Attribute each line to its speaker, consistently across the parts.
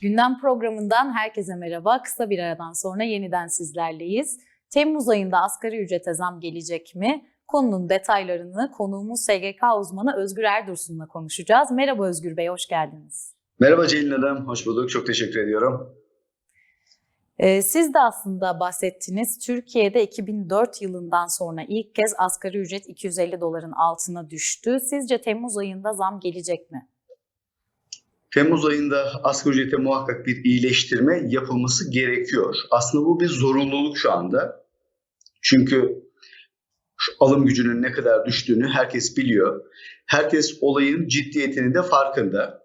Speaker 1: Gündem programından herkese merhaba. Kısa bir aradan sonra yeniden sizlerleyiz. Temmuz ayında asgari ücrete zam gelecek mi? Konunun detaylarını konuğumuz SGK uzmanı Özgür Erdursun'la konuşacağız. Merhaba Özgür Bey, hoş geldiniz.
Speaker 2: Merhaba Ceylin Hanım, hoş bulduk. Çok teşekkür ediyorum.
Speaker 1: Ee, siz de aslında bahsettiniz. Türkiye'de 2004 yılından sonra ilk kez asgari ücret 250 doların altına düştü. Sizce Temmuz ayında zam gelecek mi?
Speaker 2: Temmuz ayında asgari ücrete muhakkak bir iyileştirme yapılması gerekiyor. Aslında bu bir zorunluluk şu anda. Çünkü şu alım gücünün ne kadar düştüğünü herkes biliyor. Herkes olayın ciddiyetinin de farkında.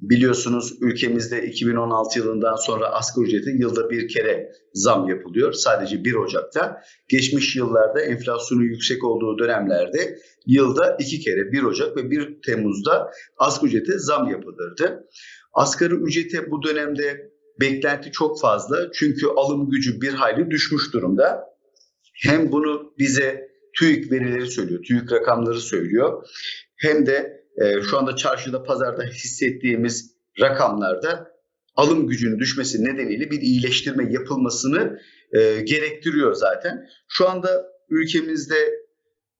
Speaker 2: Biliyorsunuz ülkemizde 2016 yılından sonra asgari ücrete yılda bir kere zam yapılıyor. Sadece 1 Ocak'ta. Geçmiş yıllarda enflasyonun yüksek olduğu dönemlerde yılda iki kere 1 Ocak ve 1 Temmuz'da asgari ücrete zam yapılırdı. Asgari ücrete bu dönemde beklenti çok fazla çünkü alım gücü bir hayli düşmüş durumda. Hem bunu bize TÜİK verileri söylüyor, TÜİK rakamları söylüyor. Hem de e, şu anda çarşıda, pazarda hissettiğimiz rakamlarda alım gücünün düşmesi nedeniyle bir iyileştirme yapılmasını e, gerektiriyor zaten. Şu anda ülkemizde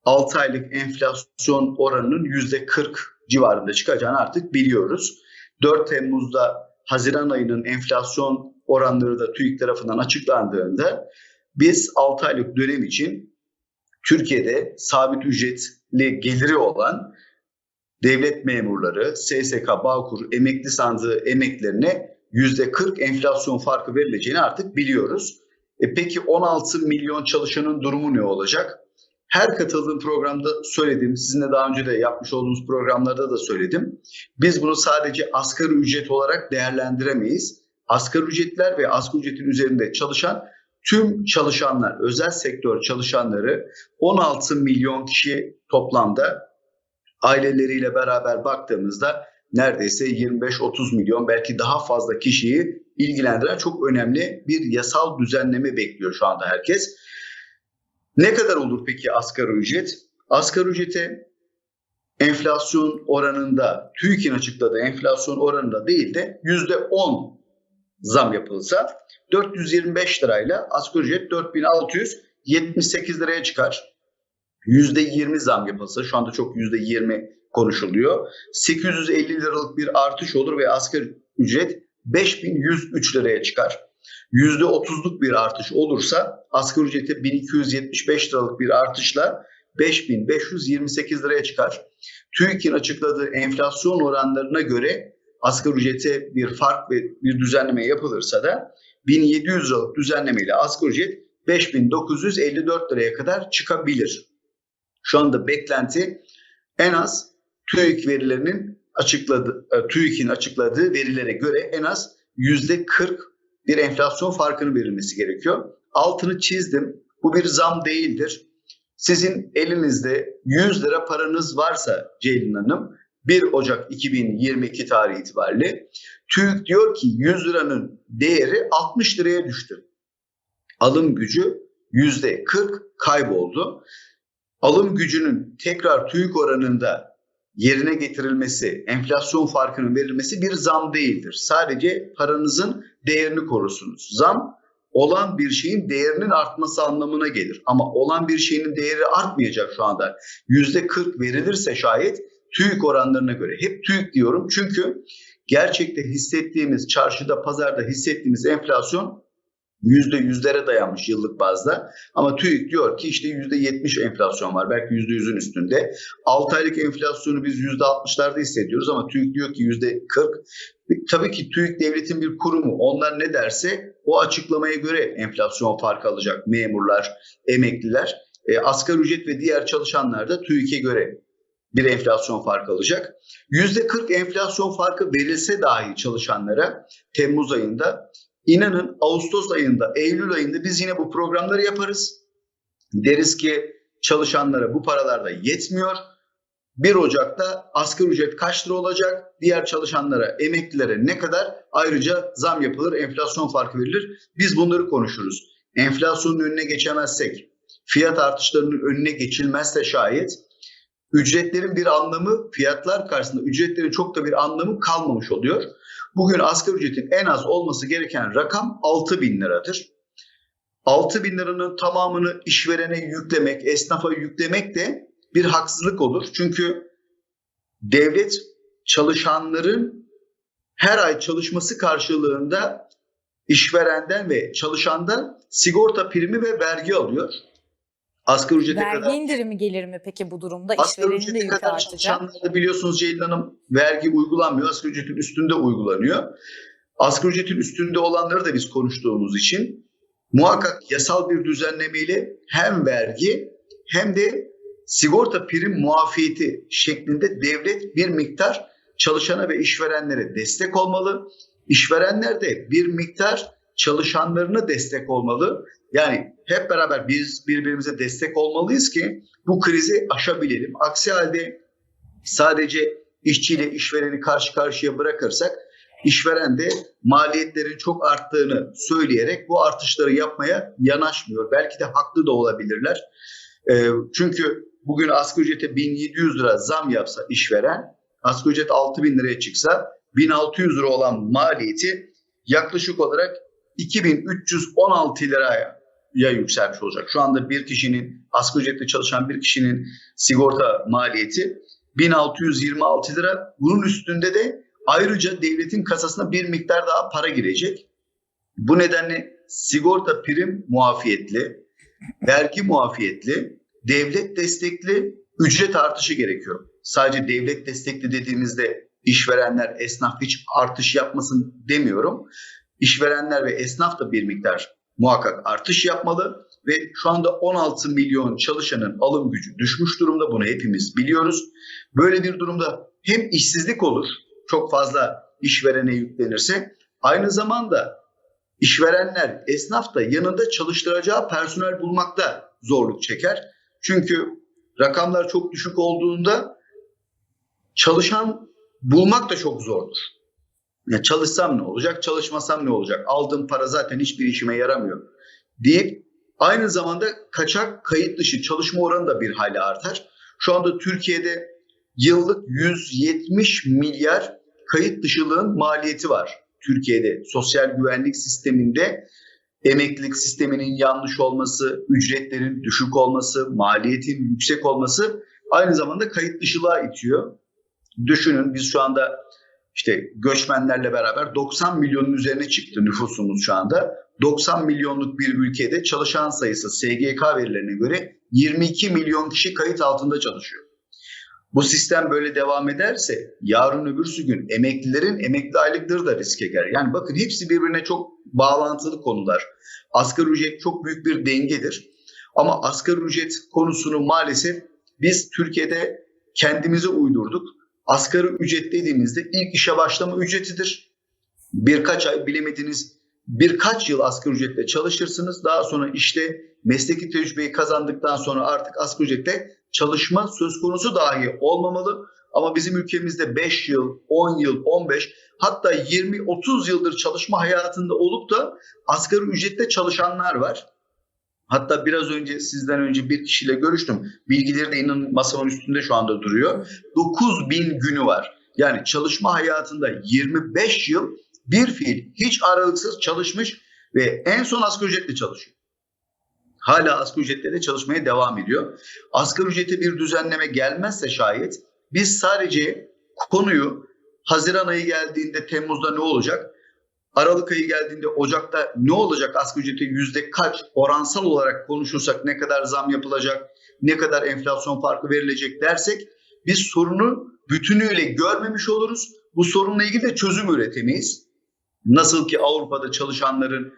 Speaker 2: 6 aylık enflasyon oranının %40 civarında çıkacağını artık biliyoruz. 4 Temmuz'da Haziran ayının enflasyon oranları da TÜİK tarafından açıklandığında biz 6 aylık dönem için Türkiye'de sabit ücretli geliri olan devlet memurları, SSK, Bağkur, emekli sandığı emeklerine %40 enflasyon farkı verileceğini artık biliyoruz. E peki 16 milyon çalışanın durumu ne olacak? Her katıldığım programda söyledim, sizinle daha önce de yapmış olduğumuz programlarda da söyledim. Biz bunu sadece asgari ücret olarak değerlendiremeyiz. Asgari ücretler ve asgari ücretin üzerinde çalışan tüm çalışanlar, özel sektör çalışanları 16 milyon kişi toplamda aileleriyle beraber baktığımızda neredeyse 25-30 milyon belki daha fazla kişiyi ilgilendiren çok önemli bir yasal düzenleme bekliyor şu anda herkes. Ne kadar olur peki asgari ücret? Asgari ücrete enflasyon oranında, TÜİK'in açıkladığı enflasyon oranında değil de %10 zam yapılsa 425 lirayla asgari ücret 4678 liraya çıkar. %20 zam yapılsa şu anda çok %20 konuşuluyor. 850 liralık bir artış olur ve asgari ücret 5103 liraya çıkar. %30'luk bir artış olursa asgari ücrete 1275 liralık bir artışla 5528 liraya çıkar. TÜİK'in açıkladığı enflasyon oranlarına göre asgari ücrete bir fark ve bir düzenleme yapılırsa da 1700 liralık düzenlemeyle asgari ücret 5954 liraya kadar çıkabilir. Şu anda beklenti en az TÜİK verilerinin açıkladığı, TÜİK'in açıkladığı verilere göre en az %40 bir enflasyon farkının verilmesi gerekiyor. Altını çizdim. Bu bir zam değildir. Sizin elinizde 100 lira paranız varsa Ceylin Hanım 1 Ocak 2022 tarihi itibariyle TÜİK diyor ki 100 liranın değeri 60 liraya düştü. Alım gücü %40 kayboldu. Alım gücünün tekrar TÜİK oranında yerine getirilmesi, enflasyon farkının verilmesi bir zam değildir. Sadece paranızın değerini korursunuz. Zam olan bir şeyin değerinin artması anlamına gelir. Ama olan bir şeyin değeri artmayacak şu anda. %40 verilirse şayet TÜİK oranlarına göre. Hep TÜİK diyorum çünkü gerçekte hissettiğimiz, çarşıda, pazarda hissettiğimiz enflasyon yüzde yüzlere dayanmış yıllık bazda. Ama TÜİK diyor ki işte yüzde yetmiş enflasyon var. Belki yüzde yüzün üstünde. 6 aylık enflasyonu biz yüzde altmışlarda hissediyoruz ama TÜİK diyor ki yüzde kırk. Tabii ki TÜİK devletin bir kurumu. Onlar ne derse o açıklamaya göre enflasyon farkı alacak memurlar, emekliler. E, asgari ücret ve diğer çalışanlar da TÜİK'e göre bir enflasyon farkı alacak. %40 enflasyon farkı verilse dahi çalışanlara Temmuz ayında İnanın Ağustos ayında, Eylül ayında biz yine bu programları yaparız. Deriz ki çalışanlara bu paralar da yetmiyor. 1 Ocak'ta asgari ücret kaç lira olacak? Diğer çalışanlara, emeklilere ne kadar? Ayrıca zam yapılır, enflasyon farkı verilir. Biz bunları konuşuruz. Enflasyonun önüne geçemezsek, fiyat artışlarının önüne geçilmezse şayet ücretlerin bir anlamı, fiyatlar karşısında ücretlerin çok da bir anlamı kalmamış oluyor. Bugün asgari ücretin en az olması gereken rakam 6 bin liradır. 6 bin liranın tamamını işverene yüklemek, esnafa yüklemek de bir haksızlık olur. Çünkü devlet çalışanların her ay çalışması karşılığında işverenden ve çalışandan sigorta primi ve vergi alıyor. Asgari ücrete
Speaker 1: Vergi
Speaker 2: kadar
Speaker 1: indirimi gelir mi peki bu durumda?
Speaker 2: Asgari ücrete kadar çalışanlarda biliyorsunuz Ceylin Hanım vergi uygulanmıyor. Asgari ücretin üstünde uygulanıyor. Asgari ücretin üstünde olanları da biz konuştuğumuz için muhakkak yasal bir düzenlemeyle hem vergi hem de sigorta prim muafiyeti şeklinde devlet bir miktar çalışana ve işverenlere destek olmalı. İşverenler de bir miktar çalışanlarına destek olmalı. Yani hep beraber biz birbirimize destek olmalıyız ki bu krizi aşabilelim. Aksi halde sadece işçiyle işvereni karşı karşıya bırakırsak işveren de maliyetlerin çok arttığını söyleyerek bu artışları yapmaya yanaşmıyor. Belki de haklı da olabilirler. Ee, çünkü bugün asgari ücrete 1700 lira zam yapsa işveren, asgari ücret 6000 liraya çıksa 1600 lira olan maliyeti yaklaşık olarak 2316 liraya ya yükselmiş olacak. Şu anda bir kişinin asgari ücretle çalışan bir kişinin sigorta maliyeti 1626 lira. Bunun üstünde de ayrıca devletin kasasına bir miktar daha para girecek. Bu nedenle sigorta prim muafiyetli, vergi muafiyetli, devlet destekli ücret artışı gerekiyor. Sadece devlet destekli dediğimizde işverenler, esnaf hiç artış yapmasın demiyorum. İşverenler ve esnaf da bir miktar muhakkak artış yapmalı ve şu anda 16 milyon çalışanın alım gücü düşmüş durumda. Bunu hepimiz biliyoruz. Böyle bir durumda hem işsizlik olur, çok fazla işverene yüklenirse, aynı zamanda işverenler, esnaf da yanında çalıştıracağı personel bulmakta zorluk çeker. Çünkü rakamlar çok düşük olduğunda çalışan bulmak da çok zordur. Ya çalışsam ne olacak, çalışmasam ne olacak? Aldığım para zaten hiçbir işime yaramıyor deyip aynı zamanda kaçak kayıt dışı çalışma oranı da bir hayli artar. Şu anda Türkiye'de yıllık 170 milyar kayıt dışılığın maliyeti var. Türkiye'de sosyal güvenlik sisteminde emeklilik sisteminin yanlış olması, ücretlerin düşük olması, maliyetin yüksek olması aynı zamanda kayıt dışılığa itiyor. Düşünün biz şu anda işte göçmenlerle beraber 90 milyonun üzerine çıktı nüfusumuz şu anda. 90 milyonluk bir ülkede çalışan sayısı SGK verilerine göre 22 milyon kişi kayıt altında çalışıyor. Bu sistem böyle devam ederse yarın öbürsü gün emeklilerin emekli aylıkları da riske girer. Yani bakın hepsi birbirine çok bağlantılı konular. Asgari ücret çok büyük bir dengedir. Ama asgari ücret konusunu maalesef biz Türkiye'de kendimize uydurduk. Asgari ücret dediğimizde ilk işe başlama ücretidir. Birkaç ay bilemediniz birkaç yıl asgari ücretle çalışırsınız. Daha sonra işte mesleki tecrübeyi kazandıktan sonra artık asgari ücretle çalışma söz konusu dahi olmamalı. Ama bizim ülkemizde 5 yıl, 10 yıl, 15 hatta 20-30 yıldır çalışma hayatında olup da asgari ücretle çalışanlar var. Hatta biraz önce sizden önce bir kişiyle görüştüm. Bilgileri de inanın masamın üstünde şu anda duruyor. 9 bin günü var. Yani çalışma hayatında 25 yıl bir fiil hiç aralıksız çalışmış ve en son asgari ücretle çalışıyor. Hala asgari ücretle de çalışmaya devam ediyor. Asgari ücrete bir düzenleme gelmezse şayet biz sadece konuyu Haziran ayı geldiğinde Temmuz'da ne olacak? Aralık ayı geldiğinde Ocak'ta ne olacak asgari ücrete yüzde kaç oransal olarak konuşursak ne kadar zam yapılacak, ne kadar enflasyon farkı verilecek dersek biz sorunu bütünüyle görmemiş oluruz. Bu sorunla ilgili de çözüm üretemeyiz. Nasıl ki Avrupa'da çalışanların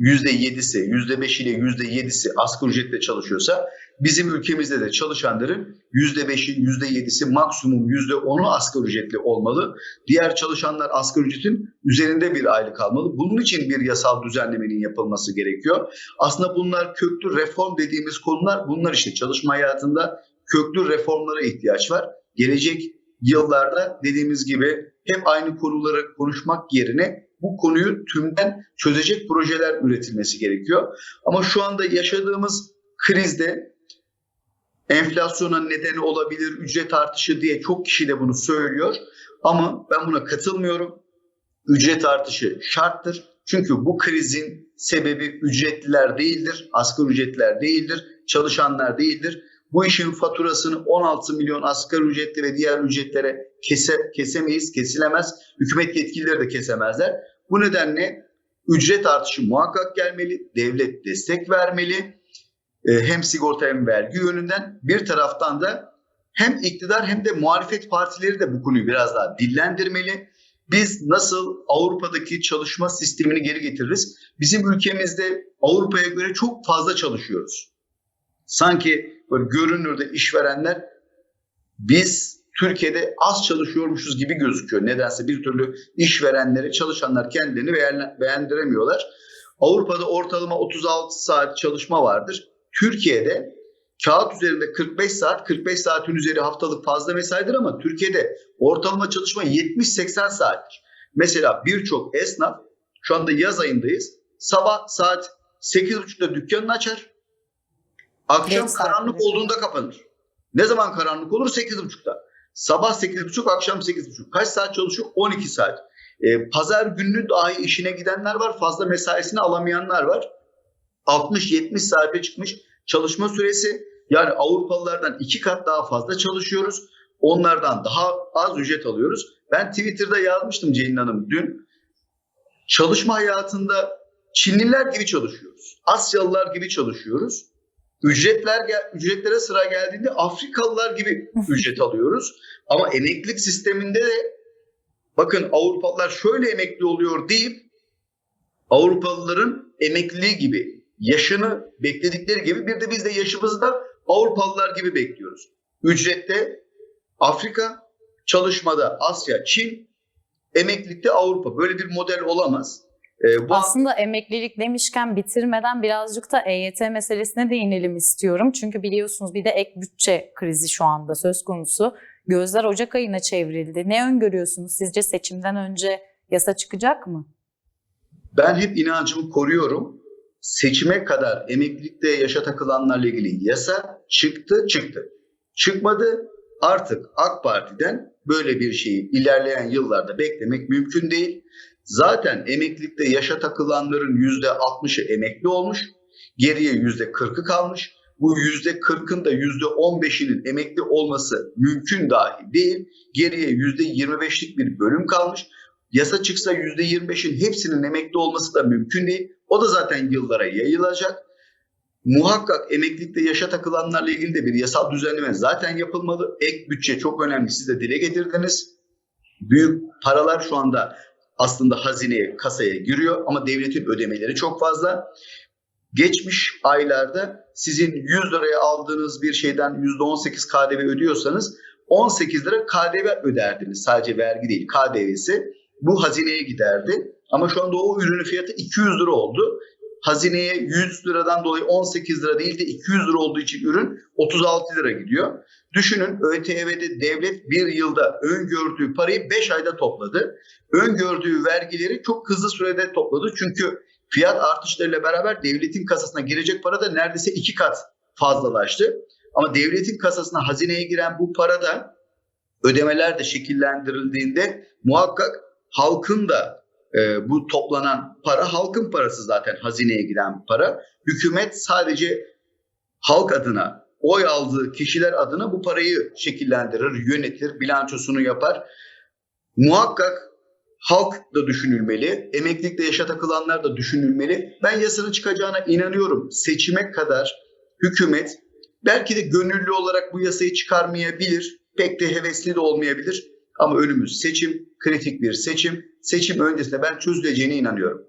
Speaker 2: %7'si, %5 ile %7'si asgari ücretle çalışıyorsa bizim ülkemizde de çalışanların %5'i, %7'si maksimum %10'u asgari ücretli olmalı. Diğer çalışanlar asgari ücretin üzerinde bir aylık almalı. Bunun için bir yasal düzenlemenin yapılması gerekiyor. Aslında bunlar köklü reform dediğimiz konular bunlar işte çalışma hayatında köklü reformlara ihtiyaç var. Gelecek yıllarda dediğimiz gibi hep aynı konuları konuşmak yerine bu konuyu tümden çözecek projeler üretilmesi gerekiyor. Ama şu anda yaşadığımız krizde enflasyona nedeni olabilir, ücret artışı diye çok kişi de bunu söylüyor. Ama ben buna katılmıyorum. ücret artışı şarttır. Çünkü bu krizin sebebi ücretliler değildir, asgari ücretliler değildir, çalışanlar değildir. Bu işin faturasını 16 milyon asgari ücretli ve diğer ücretlere kese, kesemeyiz, kesilemez. Hükümet yetkilileri de kesemezler. Bu nedenle ücret artışı muhakkak gelmeli, devlet destek vermeli. Ee, hem sigorta hem vergi yönünden bir taraftan da hem iktidar hem de muhalefet partileri de bu konuyu biraz daha dillendirmeli. Biz nasıl Avrupa'daki çalışma sistemini geri getiririz? Bizim ülkemizde Avrupa'ya göre çok fazla çalışıyoruz. Sanki böyle görünürde işverenler biz Türkiye'de az çalışıyormuşuz gibi gözüküyor. Nedense bir türlü işverenleri, çalışanlar kendilerini beğen- beğendiremiyorlar. Avrupa'da ortalama 36 saat çalışma vardır. Türkiye'de kağıt üzerinde 45 saat, 45 saatin üzeri haftalık fazla mesaidir ama Türkiye'de ortalama çalışma 70-80 saattir. Mesela birçok esnaf şu anda yaz ayındayız. Sabah saat 8.30'da dükkanını açar. Akşam
Speaker 1: Geç
Speaker 2: karanlık
Speaker 1: saatleri.
Speaker 2: olduğunda kapanır. Ne zaman karanlık olur? 8.30'da. Sabah 8.30, akşam 8.30. Kaç saat çalışıyor? 12 saat. Ee, pazar gününü dahi işine gidenler var. Fazla mesaisini alamayanlar var. 60-70 saate çıkmış çalışma süresi. Yani Avrupalılardan iki kat daha fazla çalışıyoruz. Onlardan daha az ücret alıyoruz. Ben Twitter'da yazmıştım Ceylin Hanım dün. Çalışma hayatında Çinliler gibi çalışıyoruz. Asyalılar gibi çalışıyoruz. Ücretler ücretlere sıra geldiğinde Afrikalılar gibi ücret alıyoruz. Ama emeklilik sisteminde de bakın Avrupalılar şöyle emekli oluyor deyip Avrupalıların emekliliği gibi yaşını bekledikleri gibi bir de biz de yaşımızı da Avrupalılar gibi bekliyoruz. Ücrette Afrika, çalışmada Asya, Çin, emeklilikte Avrupa. Böyle bir model olamaz. Ee, bu
Speaker 1: Aslında emeklilik demişken bitirmeden birazcık da EYT meselesine değinelim istiyorum. Çünkü biliyorsunuz bir de ek bütçe krizi şu anda söz konusu. Gözler Ocak ayına çevrildi. Ne öngörüyorsunuz? Sizce seçimden önce yasa çıkacak mı?
Speaker 2: Ben hep inancımı koruyorum. Seçime kadar emeklilikte yaşa takılanlarla ilgili yasa çıktı çıktı. Çıkmadı artık AK Parti'den böyle bir şeyi ilerleyen yıllarda beklemek mümkün değil. Zaten emeklilikte yaşa takılanların %60'ı emekli olmuş. Geriye %40'ı kalmış. Bu %40'ın da %15'inin emekli olması mümkün dahi değil. Geriye %25'lik bir bölüm kalmış. Yasa çıksa %25'in hepsinin emekli olması da mümkün değil. O da zaten yıllara yayılacak. Muhakkak emeklilikte yaşa takılanlarla ilgili de bir yasal düzenleme zaten yapılmalı. Ek bütçe çok önemli. Siz de dile getirdiniz. Büyük paralar şu anda aslında hazineye, kasaya giriyor ama devletin ödemeleri çok fazla. Geçmiş aylarda sizin 100 liraya aldığınız bir şeyden %18 KDV ödüyorsanız 18 lira KDV öderdiniz. Sadece vergi değil KDV'si. Bu hazineye giderdi. Ama şu anda o ürünün fiyatı 200 lira oldu. Hazineye 100 liradan dolayı 18 lira değil de 200 lira olduğu için ürün 36 lira gidiyor. Düşünün ÖTV'de devlet bir yılda öngördüğü parayı 5 ayda topladı. Öngördüğü vergileri çok hızlı sürede topladı. Çünkü fiyat artışlarıyla beraber devletin kasasına girecek para da neredeyse iki kat fazlalaştı. Ama devletin kasasına hazineye giren bu para da ödemeler de şekillendirildiğinde muhakkak halkın da e, bu toplanan para halkın parası zaten hazineye giden para. Hükümet sadece halk adına oy aldığı kişiler adına bu parayı şekillendirir, yönetir, bilançosunu yapar. Muhakkak halk da düşünülmeli, emeklilikte yaşa takılanlar da düşünülmeli. Ben yasanın çıkacağına inanıyorum. Seçime kadar hükümet belki de gönüllü olarak bu yasayı çıkarmayabilir, pek de hevesli de olmayabilir. Ama önümüz seçim, kritik bir seçim. Seçim öncesinde ben çözüleceğine inanıyorum.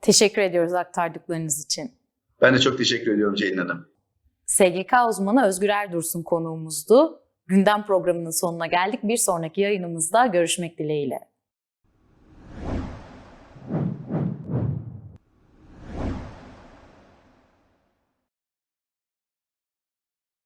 Speaker 1: Teşekkür ediyoruz aktardıklarınız için.
Speaker 2: Ben de çok teşekkür ediyorum Ceylin Hanım.
Speaker 1: SGK uzmanı Özgür Erdursun konuğumuzdu. Gündem programının sonuna geldik. Bir sonraki yayınımızda görüşmek dileğiyle.